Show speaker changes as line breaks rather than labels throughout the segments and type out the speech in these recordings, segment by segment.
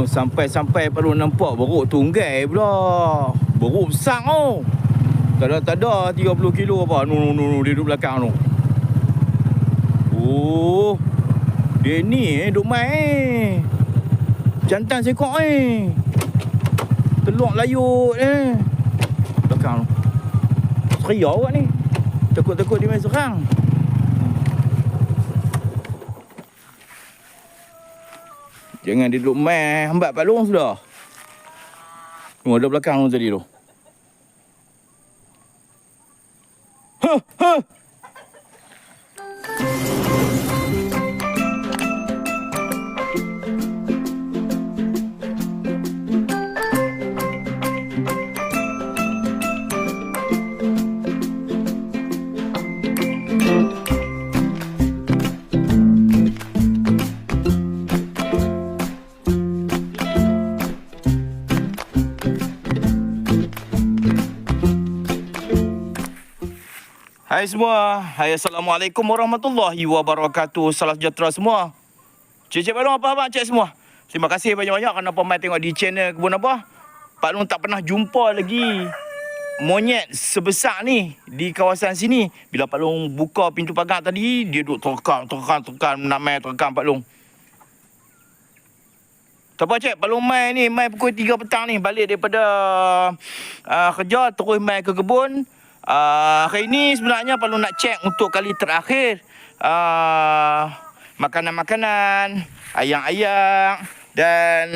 Belum sampai-sampai Long nampak beruk tunggai pula. Beruk besar tu. Tak ada, tak ada 30 kilo apa. Nu, nu, nu, nu, dia duduk belakang tu. Oh. Dia ni eh, duk main eh. Jantan sekok eh. Teluk layut eh. Belakang tu. Seria awak ni. Takut-takut dia main serang. Jangan dia duduk main hambat Pak Long sudah. Tengok ada belakang tu tadi tu. Ha, ha. Hai semua. Hai Assalamualaikum warahmatullahi wabarakatuh. Salam sejahtera semua. Cik-cik Pak Long apa abang cik semua? Terima kasih banyak-banyak kerana pemain tengok di channel Kebun Abah. Pak Long tak pernah jumpa lagi monyet sebesar ni di kawasan sini. Bila Pak Long buka pintu pagar tadi, dia duduk terkam, terkam, terkam, main terkam Pak Long. Tak apa cik, Pak Long main ni, main pukul 3 petang ni. Balik daripada uh, kerja, terus main ke kebun. Uh, hari ni sebenarnya perlu nak cek untuk kali terakhir uh, makanan-makanan, ayam-ayam dan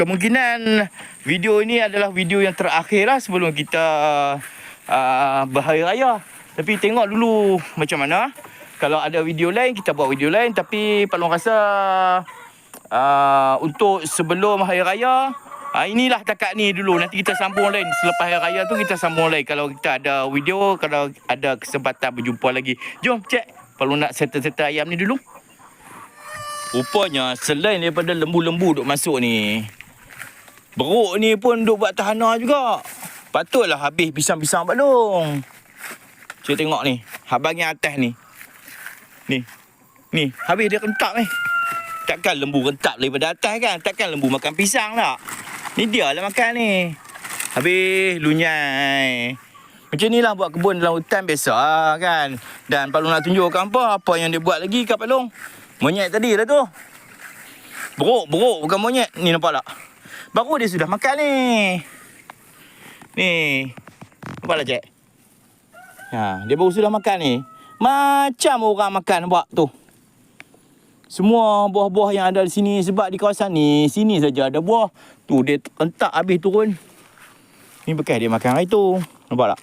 kemungkinan video ini adalah video yang terakhir lah sebelum kita uh, berhari raya. Tapi tengok dulu macam mana. Kalau ada video lain, kita buat video lain. Tapi Palung rasa uh, untuk sebelum hari raya, Ha, inilah takat ni dulu. Nanti kita sambung lain. Selepas hari raya tu kita sambung lain. Kalau kita ada video, kalau ada kesempatan berjumpa lagi. Jom cek. Perlu nak settle-settle ayam ni dulu. Rupanya selain daripada lembu-lembu duk masuk ni. Beruk ni pun duk buat tahanan juga. Patutlah habis pisang-pisang balong. Cik tengok ni. Abang yang atas ni. Ni. Ni. Habis dia rentak ni. Takkan lembu rentak daripada atas kan? Takkan lembu makan pisang tak? Ni dia lah makan ni. Habis lunyai. Macam ni lah buat kebun dalam hutan biasa lah kan. Dan Pak Long nak tunjukkan apa, apa yang dia buat lagi kat Pak Long. Monyet tadi lah tu. Beruk, beruk bukan monyet. Ni nampak tak? Baru dia sudah makan ni. Ni. Nampak tak cik? Ha, dia baru sudah makan ni. Macam orang makan nampak tu. Semua buah-buah yang ada di sini sebab di kawasan ni sini saja ada buah. Tu dia entak habis turun. Ni bekas dia makan hari tu. Nampak tak?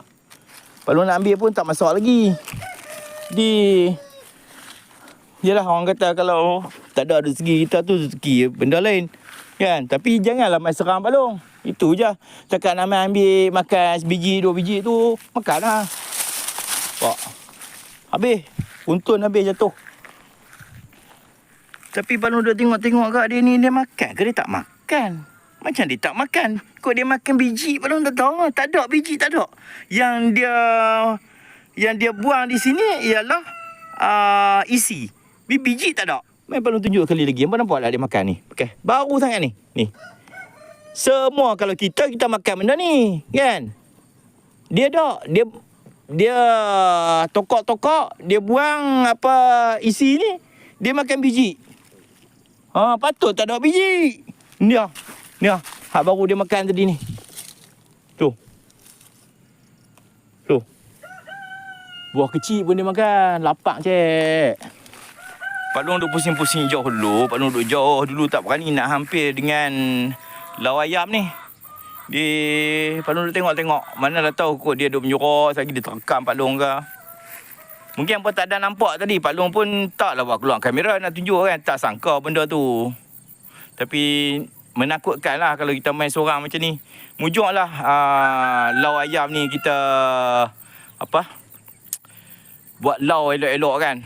Kalau nak ambil pun tak masak lagi. Di Yalah orang kata kalau tak ada rezeki kita tu rezeki benda lain. Kan? Tapi janganlah main serang balong. Itu je. Cakap nak ambil makan sebiji, dua biji tu, makanlah. Pak. Habis. Untun habis jatuh. Tapi Balong dah tengok-tengok kat dia ni, dia makan ke dia tak makan? Macam dia tak makan. Kok dia makan biji Balong tak tahu. Tak ada biji, tak ada. Yang dia yang dia buang di sini ialah uh, isi. Bi- Biji tak ada. Main Balong tunjuk kali lagi. Apa nampak tak dia makan ni? Okay. Baru sangat ni. Ni. Semua kalau kita, kita makan benda ni. Kan? Dia tak. Dia dia tokok-tokok, dia buang apa isi ni, dia makan biji. Ha, patut tak ada biji. Ni ah. Ni ah. Hak baru dia makan tadi ni. Tu. Tu. Buah kecil pun dia makan. Lapak cek. Pak Long duk pusing-pusing jauh dulu. Pak Long duk jauh dulu tak berani nak hampir dengan lau ayam ni. Di Pak Long duk tengok-tengok. Mana dah tahu kot dia duk menyuruh. Lagi dia terekam Pak Long ke. Mungkin apa tak ada nampak tadi Pak Long pun taklah buat keluar kamera nak tunjuk kan Tak sangka benda tu. Tapi menakutkan lah kalau kita main seorang macam ni. Mujur lah uh, lau ayam ni kita Apa Buat lau elok-elok kan.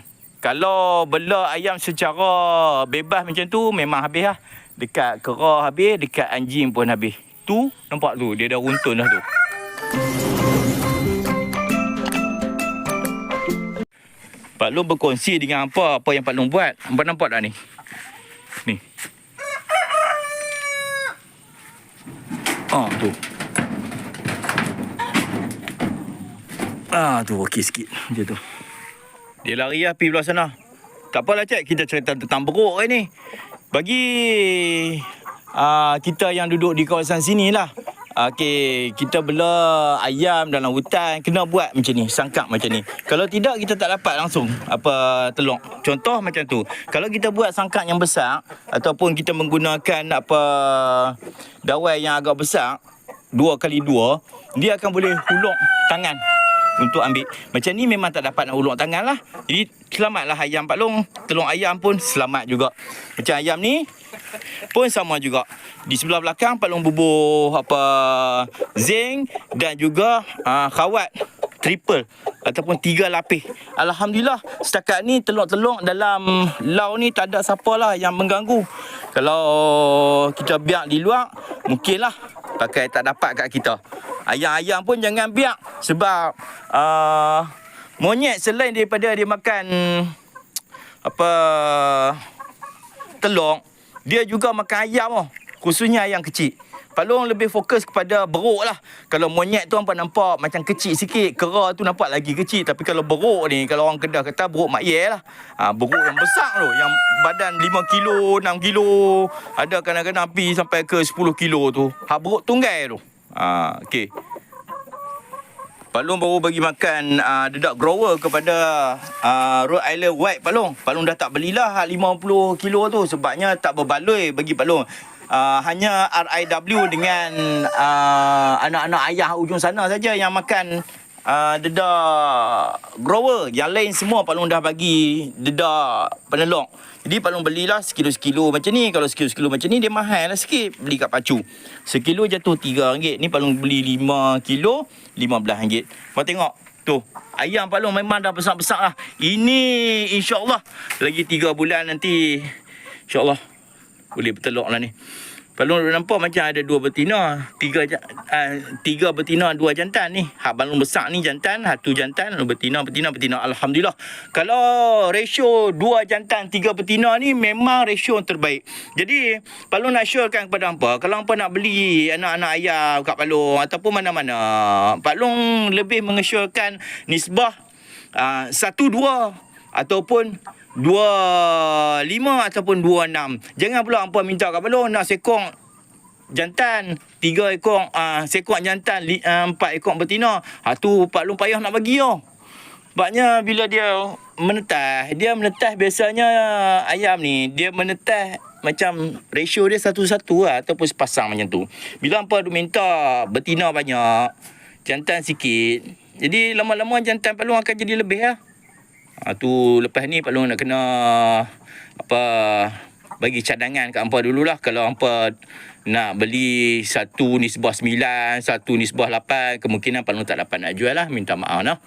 Kalau bela ayam secara bebas macam tu memang habis lah. Dekat kera habis, dekat anjing pun habis. Tu nampak tu dia dah runtun dah tu Pak Long berkongsi dengan apa apa yang Pak Long buat. Nampak nampak tak ni? Ni. Ah tu. Ah tu okey sikit dia tu. Dia lari lah pergi belah sana. Tak apalah cik, kita cerita tentang beruk ni. Bagi uh, kita yang duduk di kawasan sini lah. Okey, kita bela ayam dalam hutan kena buat macam ni, sangkap macam ni. Kalau tidak kita tak dapat langsung apa telur. Contoh macam tu. Kalau kita buat sangkap yang besar ataupun kita menggunakan apa dawai yang agak besar, dua kali dua, dia akan boleh huluk tangan untuk ambil. Macam ni memang tak dapat nak huluk tangan lah. Jadi selamatlah ayam Pak Long. Telur ayam pun selamat juga. Macam ayam ni pun sama juga. Di sebelah belakang Pak Long bubuh apa zinc dan juga uh, khawat triple ataupun tiga lapis. Alhamdulillah setakat ni telur-telur dalam lau ni tak ada siapa lah yang mengganggu. Kalau kita biar di luar mungkinlah pakai tak dapat kat kita. Ayam-ayam pun jangan biar sebab uh, monyet selain daripada dia makan apa telur, dia juga makan ayam oh. Khususnya ayam kecil. Pak Long lebih fokus kepada beruk lah. Kalau monyet tu hampa nampak macam kecil sikit. Kera tu nampak lagi kecil. Tapi kalau beruk ni, kalau orang kedah kata beruk mak ye lah. Ha, beruk yang besar tu. Yang badan 5 kilo, 6 kilo. Ada kadang-kadang pergi sampai ke 10 kilo tu. Ha, beruk tunggai tu. Ha, okay. Pak Long baru bagi makan uh, dedak grower kepada uh, Rhode Island White Pak Long. Pak Long dah tak belilah 50 kilo tu sebabnya tak berbaloi bagi Pak Long. Uh, hanya RIW dengan uh, anak-anak ayah ujung sana saja yang makan uh, dedak grower. Yang lain semua Pak Long dah bagi dedak penelok. Jadi Pak Long belilah sekilo-sekilo macam ni. Kalau sekilo-sekilo macam ni dia mahal lah sikit beli kat pacu. Sekilo jatuh RM3. Ni Pak Long beli 5 kilo RM15. Kau tengok tu. Ayam Pak Long memang dah besar-besar lah. Ini insyaAllah lagi 3 bulan nanti insyaAllah boleh bertelur lah ni. Balung nampak macam ada dua betina, tiga uh, tiga betina, dua jantan ni. Hak balung besar ni jantan, satu jantan, betina, betina, betina. Alhamdulillah. Kalau ratio dua jantan, tiga betina ni memang ratio yang terbaik. Jadi, balung nak syorkan kepada hampa, kalau hampa nak beli anak-anak ayam kat balung ataupun mana-mana, balung lebih mengesyorkan nisbah uh, satu dua ataupun dua lima ataupun dua enam. Jangan pula hampa minta kat balon nak sekong jantan, tiga ekor uh, sekong jantan, li, uh, empat ekor betina. Ha tu Pak Long payah nak bagi yo. Sebabnya bila dia menetas, dia menetas biasanya ayam ni, dia menetas macam ratio dia satu-satu lah ataupun sepasang macam tu. Bila hampa tu minta betina banyak, jantan sikit, jadi lama-lama jantan Pak Long akan jadi lebih lah. Ha, tu lepas ni Pak Long nak kena apa bagi cadangan kat hampa dululah kalau hampa nak beli satu nisbah sembilan, satu nisbah lapan, kemungkinan Pak Long tak dapat nak jual lah. Minta maaf lah.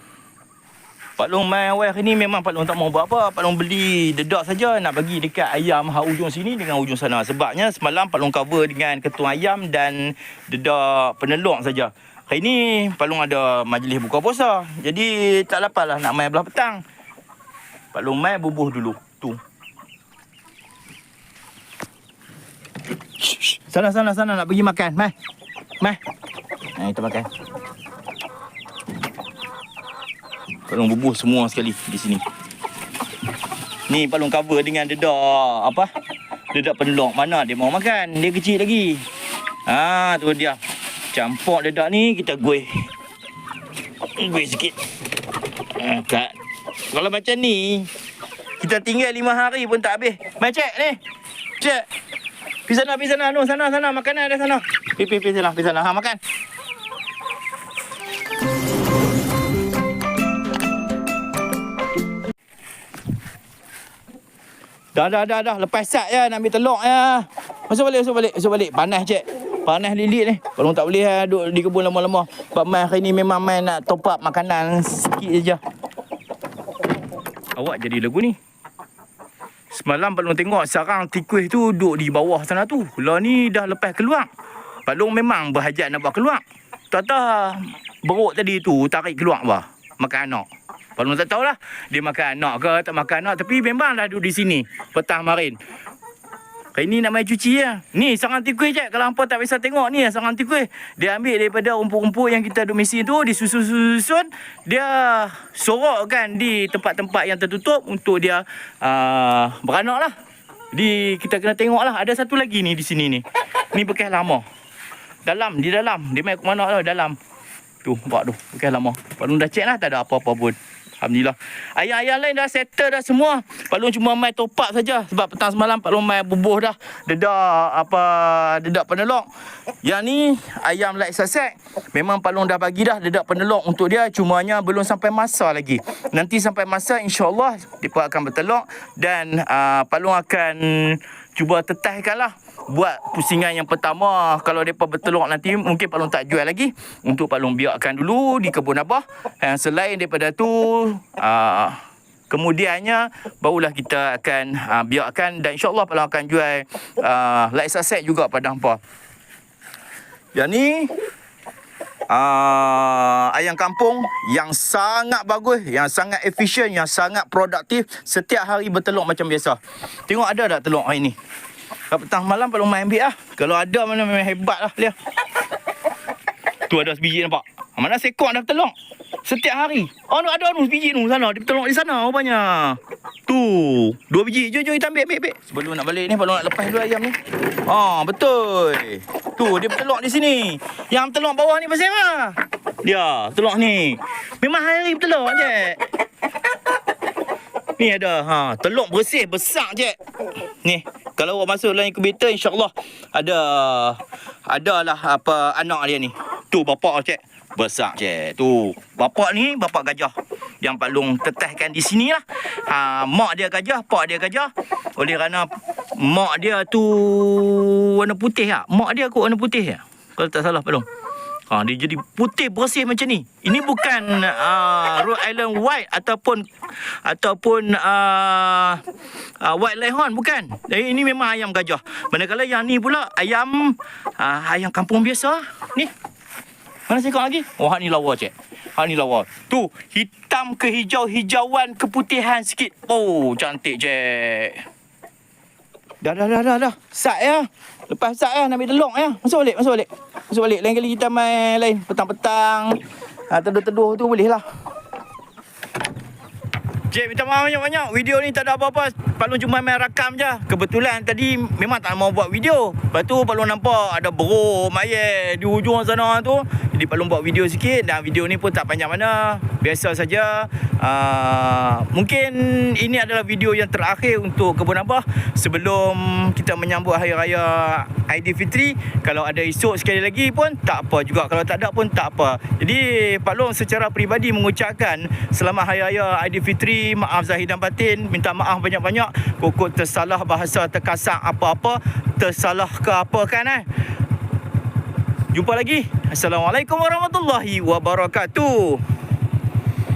Pak Long main awal hari ni memang Pak Long tak mau buat apa. Pak Long beli dedak saja nak bagi dekat ayam hak ujung sini dengan ujung sana. Sebabnya semalam Pak Long cover dengan ketua ayam dan dedak peneluk saja. Hari ni Pak Long ada majlis buka puasa. Jadi tak dapatlah nak main belah petang. Pak Long mai bubuh dulu. Tu. Sana sana sana nak pergi makan. Mai. Mai. Ha kita makan. Pak Long bubuh semua sekali di sini. Ni Pak Long cover dengan dedak apa? Dedak penlok. Mana dia mau makan? Dia kecil lagi. Ha tu dia. Campur dedak ni kita gue. Gue sikit. Ha, kat kalau macam ni, kita tinggal lima hari pun tak habis. Mai cek ni. Cek. Pergi sana, pergi sana. No, sana, sana. Makanan ada sana. Pergi, pergi, pergi sana. Pergi sana. Ha, makan. Dah, dah, dah, dah. Lepas sat ya. Nak ambil telur ya. Masuk balik, masuk balik. Masuk balik. Panas cek. Panas lilit ni. Kalau tak boleh ya, duduk di kebun lama-lama. Sebab main hari ni memang main nak top up makanan sikit je awak jadi lagu ni. Semalam Pak Long tengok sarang tikus tu duduk di bawah sana tu. Lah ni dah lepas keluar. Pak Long memang berhajat nak buat keluar. Tak tahu beruk tadi tu tarik keluar bah. Makan anak. Pak Long tak tahulah dia makan anak ke tak makan anak. Tapi memang dah duduk di sini petang kemarin. Hari ni nak main cuci ya. Ni sarang tikus je. Kalau hampa tak bisa tengok ni sarang tikus. Dia ambil daripada rumput-rumput yang kita ada mesin tu, disusun-susun, dia sorokkan di tempat-tempat yang tertutup untuk dia uh, beranak lah. Di kita kena tengok lah. Ada satu lagi ni di sini ni. Ni bekas lama. Dalam, di dalam. Dia main ke mana tu? Dalam. Tu, nampak tu. Bekas lama. Paling dah check lah. Tak ada apa-apa pun. Alhamdulillah. Ayam-ayam lain dah settle dah semua. Pak Long cuma main top up saja sebab petang semalam Pak Long main bubuh dah. Dedak apa dedak penelok. Yang ni ayam like sasek. Memang Pak Long dah bagi dah dedak penelok untuk dia cumanya belum sampai masa lagi. Nanti sampai masa insya-Allah depa akan bertelok dan uh, Pak Long akan cuba tetahkanlah buat pusingan yang pertama. Kalau depa bertelur nanti mungkin Pak Long tak jual lagi. Untuk Pak Long biarkan dulu di kebun abah. Yang selain daripada tu uh, kemudiannya barulah kita akan uh, biarkan dan insyaallah Pak Long akan jual uh, light set juga pada hampa yang ni Uh, ayam kampung yang sangat bagus, yang sangat efisien, yang sangat produktif. Setiap hari bertelur macam biasa. Tengok ada tak telur hari ni? Kat petang malam kalau main ambil lah. Kalau ada mana memang hebat lah dia. Tu ada sebiji nampak. Mana sekok dah bertelur. Setiap hari. Oh, no, ada tu sebiji tu sana. Dia bertelur di sana rupanya. Tu. Dua biji. Jom, jom kita ambil, ambil, ambil. Sebelum nak balik ni, kalau nak lepas dulu ayam ni. Ah, betul. Tu, dia bertelur di sini. Yang bertelur bawah ni pasal apa? Dia, telur ni. Memang hari bertelur je. Ni ada ha telur bersih besar je. Ni kalau awak masuk dalam inkubator insya-Allah ada adalah apa anak dia ni. Tu bapak cek. Besar je. Tu. Bapak ni bapak gajah. Yang Pak Long tetahkan di sini lah. Ha, mak dia gajah, pak dia gajah. Oleh kerana mak dia tu warna putih tak? Mak dia kot warna putih ya? Kalau tak salah Pak Long. Ha, dia jadi putih bersih macam ni. Ini bukan uh, Rhode Island White ataupun ataupun uh, uh, White Leghorn bukan. Eh, ini memang ayam gajah. Manakala yang ni pula ayam uh, ayam kampung biasa. Ni. Mana sekok lagi? Oh, hak ni lawa cik. Hak ni lawa. Tu, hitam ke hijau-hijauan keputihan sikit. Oh, cantik cik. Dah, dah, dah, dah, dah. Sat ya. Lepas sat ya, nak ambil telur ya. Masuk balik, masuk balik. Masuk balik. Lain kali kita main lain. Petang-petang. Ha, teduh-teduh tu boleh lah. Cik, minta maaf banyak-banyak. Video ni tak ada apa-apa. Pak Long cuma main rakam je. Kebetulan tadi memang tak mau buat video. Lepas tu Pak Long nampak ada beruk mayat di hujung sana tu. Jadi Pak Long buat video sikit dan video ni pun tak panjang mana. Biasa saja. Uh, mungkin ini adalah video yang terakhir untuk Kebun Abah sebelum kita menyambut Hari Raya Aidilfitri. Kalau ada esok sekali lagi pun tak apa juga. Kalau tak ada pun tak apa. Jadi Pak Long secara peribadi mengucapkan selamat Hari Raya Aidilfitri. Maaf zahir dan batin. Minta maaf banyak-banyak. Kokok tersalah bahasa terkasar apa-apa. Tersalah ke apa kan eh. Jumpa lagi. Assalamualaikum warahmatullahi wabarakatuh.